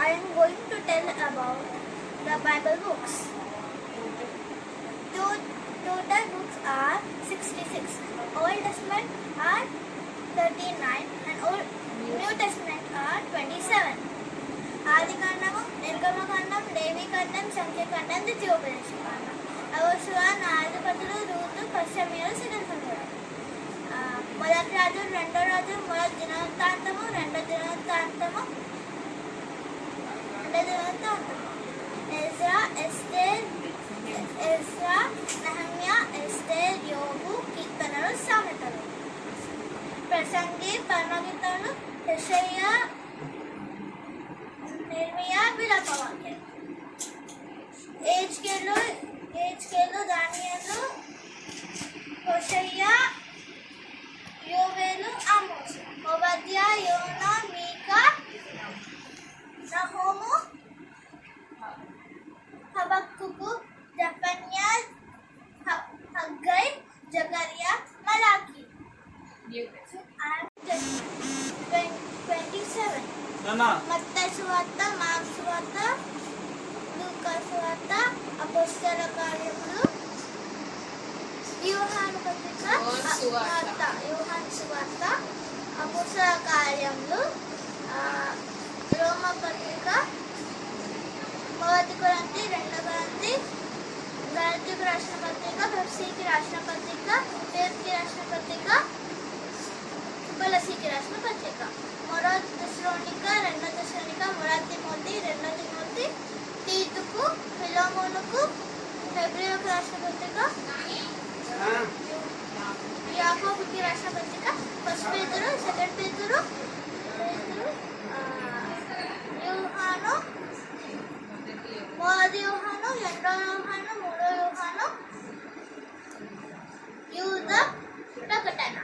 I am going to tell about the Bible books. To- Total books are 66. Old Testament are 39 and Old New Testament are 27. ఆది కాండము నిర్గమ కాండం లేవి కాండం సంఖ్యకాండం ద్వితీయోపదేశ కాండం అవసర నాలుగుపతులు రూతు పశ్చిమీయులు సిగంధములు మొదటి రాజు రెండో రాజు మొదటి దినవృత్తాంతము రెండో దినవృత్తాంతము ఎజ్రా ఎస్తేర్ ఎజ్రా నహమ్య ఎస్తేర్ యోగు కీర్తనలు సామెతలు ప్రసంగి పరమగీతలు యెషయా నిర్మియా విలపవాక్యం మార్క్స్ అపోస్తల కార్యములు యోహాను పత్రిక. వార్త యోహాను సువార్త అపోస్తల కార్యములు ఆ, రోమ పత్రిక మొదటి రెండో రాసిన పత్రిక పెప్సీకి రాసిన పత్రిక రాసిన పత్రిక కొలసీకి రాసిన పత్రిక ఫిబ్రవరికి రాసిన పత్రిక యాకోబుకి పత్రిక ఫస్ట్ పేతురు సెకండ్ పేతురు పేతురు, ఆ, యోహాను మొదటి యోహాను రెండో యోహాను మూడో యోహాను యూద ప్రకటన